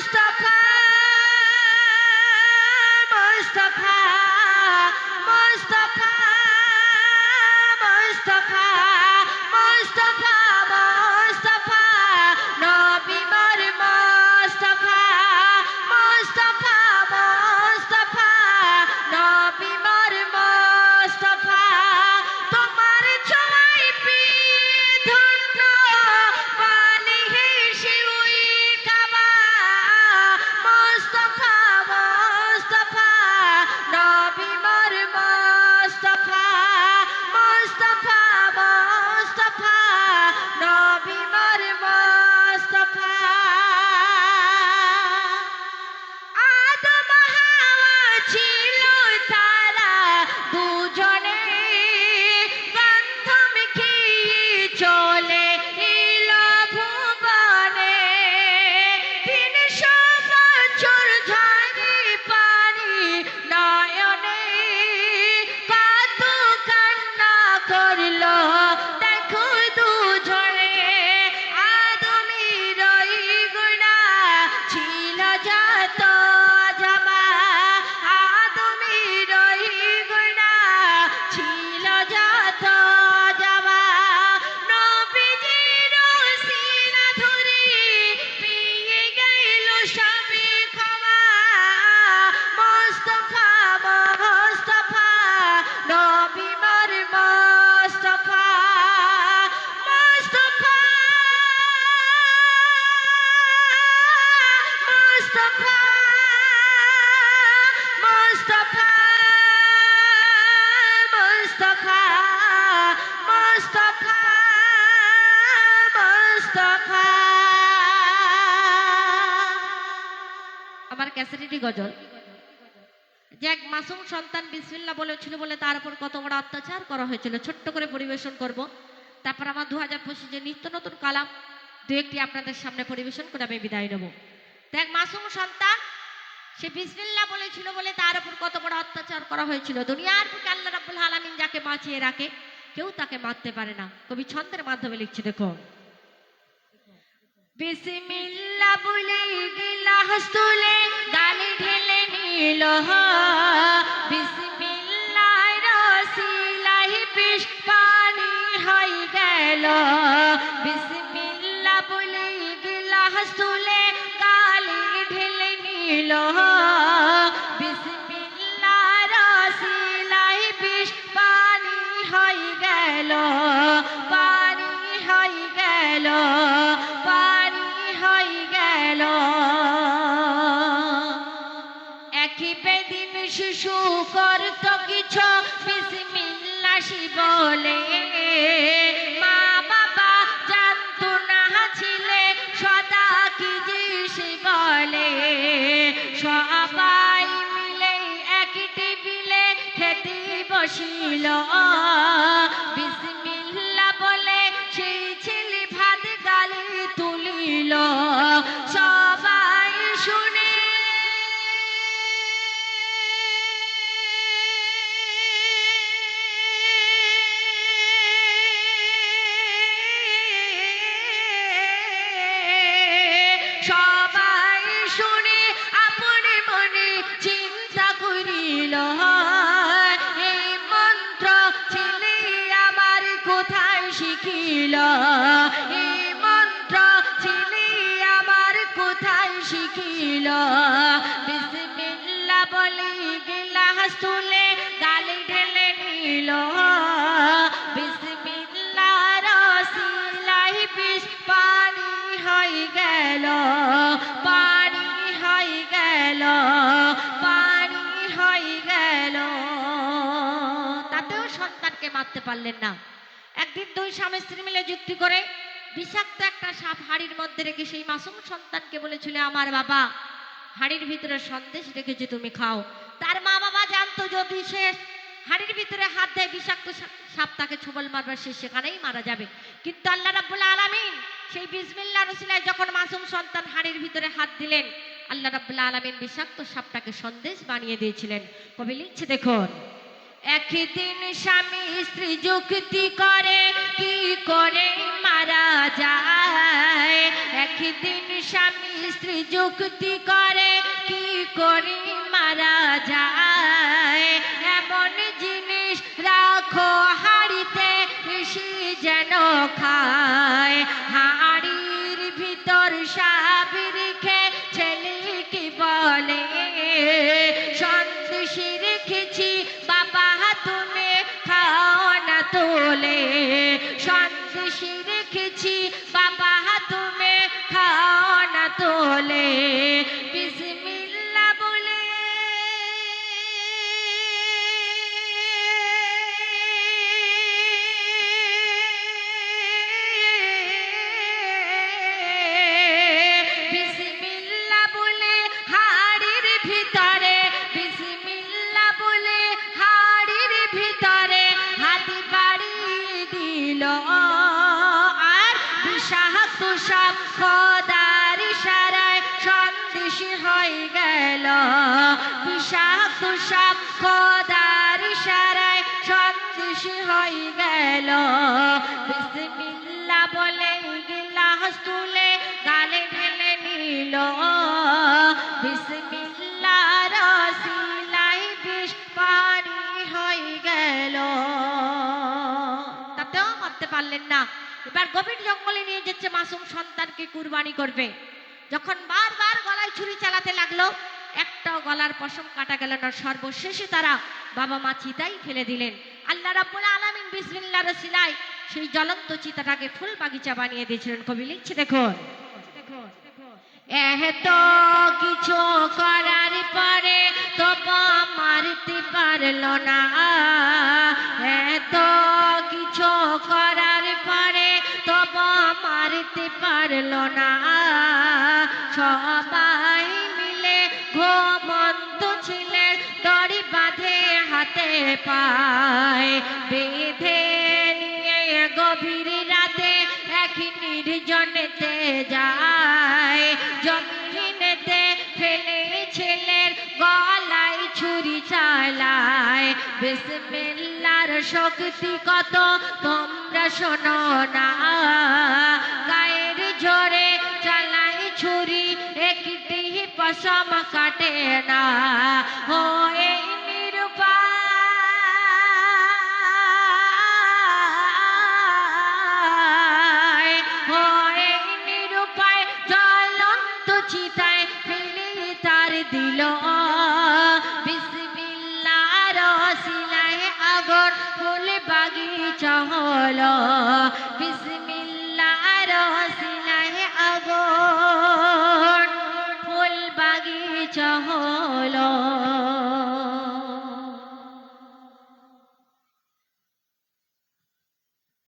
Mustafa! ক্যাসেটেরই গজল। যে এক মাসুম সন্তান বিসমিল্লা বলেছিল বলে তার উপর কত বড় অত্যাচার করা হয়েছিল। ছোট্ট করে পরিবেশন করব। তারপর আমার দু হাজার পঁচিশে নিত্য নতুন কালাম, দু একটি আপনাদের সামনে পরিবেশন করে আমি বিদায় নেব। এক মাসুম সন্তান, সে বিসমিল্লা বলেছিল বলে তার উপর কত বড় অত্যাচার করা হয়েছিল। দুনিয়ার বুকে আল্লাহ রাব্বুল আলামিন যাকে বাঁচিয়ে রাখে, কেউ তাকে মারতে পারে না। কবি ছন্দের মাধ্যমে লিখছে দেখো বিসমিল্লা বলে গিলাস তুলে গালে ঢেলে নিল বিসমিল্লাহ রসিলাই বিষ পানি হয়ে গেল বিসমিল্লা বলে গিলাস তুলে গালে ঢেলে নিল শিশু করত কিছু, বিসমিল্লাহি বলে মা বাবা জানতো না ছিলে সদা কি যে বলে। সবাই মিলে এক টেবিলে খেতে বসিল। তুলে গালি ঢেলে নিল। সন্তানকে মারতে পারলেন না। একদিন দুই স্বামী স্ত্রী মিলে যুক্তি করে বিষাক্ত একটা সাপ হাড়ির মধ্যে রেখে সেই মাসুম সন্তানকে বলেছিল, আমার বাবা, হাড়ির ভিতরে সন্দেশ রেখেছে তুমি, খাও। তার মা যদি সে হাড়ির ভিতরে হাত দেয় বিষাক্ত সাপ তাকে ছবল মারবার সে সেখানেই মারা যাবে। কিন্তু আল্লাহ রাব্বুল আলামিন সেই বিসমিল্লাহ রসিলায় যখন মাসুম সন্তান হাড়ির ভিতরে হাত দিলেন, আল্লাহ রাব্বুল আলামিন বিষাক্ত সাপটাকে সন্দেশ বানিয়ে দিয়েছিলেন। কবি লিখছে, দেখুন, একদিন স্বামী স্ত্রী যুক্তি করে, কি করে মারা যায়? একদিন স্বামী স্ত্রী যুক্তি করে কি করে মারা যায়? এমন জিনিস রাখো সব খোদার ইশারায় সন্দেশী হয়ে গেল। বিসমিল্লা বলে গিলাস তুলে গালে ঢেলে নিল। বিসমিল্লা রসিলাই বিষ পানি হয়ে গেল। তাতেও মারতে পারলেন না। এবার গভীর জঙ্গলে নিয়ে যাচ্ছে মাসুম সন্তানকে কুরবানি করবে। যখন বারবার গলায় ছুরি চালাতে লাগল একটাও গলার পশম কাটা গেল না। সর্বশেষে তারা বাবা মা চিতাই ফেলে দিলেন। আল্লাহ রাব্বুল আলামিন বিসমিল্লাহ রসিলাই সেই জ্বলন্ত চিতাটাকে ফুল বাগিচা বানিয়ে দিয়েছিলেন। কবি লিখছে, দেখুন। এত কিছু করার পরে তবু মারতে পারল না। এত কিছু করার পরে তবু মারতে পারল না। সবাই পায়। বেঁধে নিয়ে গভীর রাতে এক নির্জনেতে যায়। জমিনেতে ফেলে ছেলের গলায় ছুরি চালায়। বিসমিল্লার শক্তি কত তোমরা শোনো না। গায়ের জোরে চালাই ছুরি, একটি পশম কাটে না। চহল বিস্মি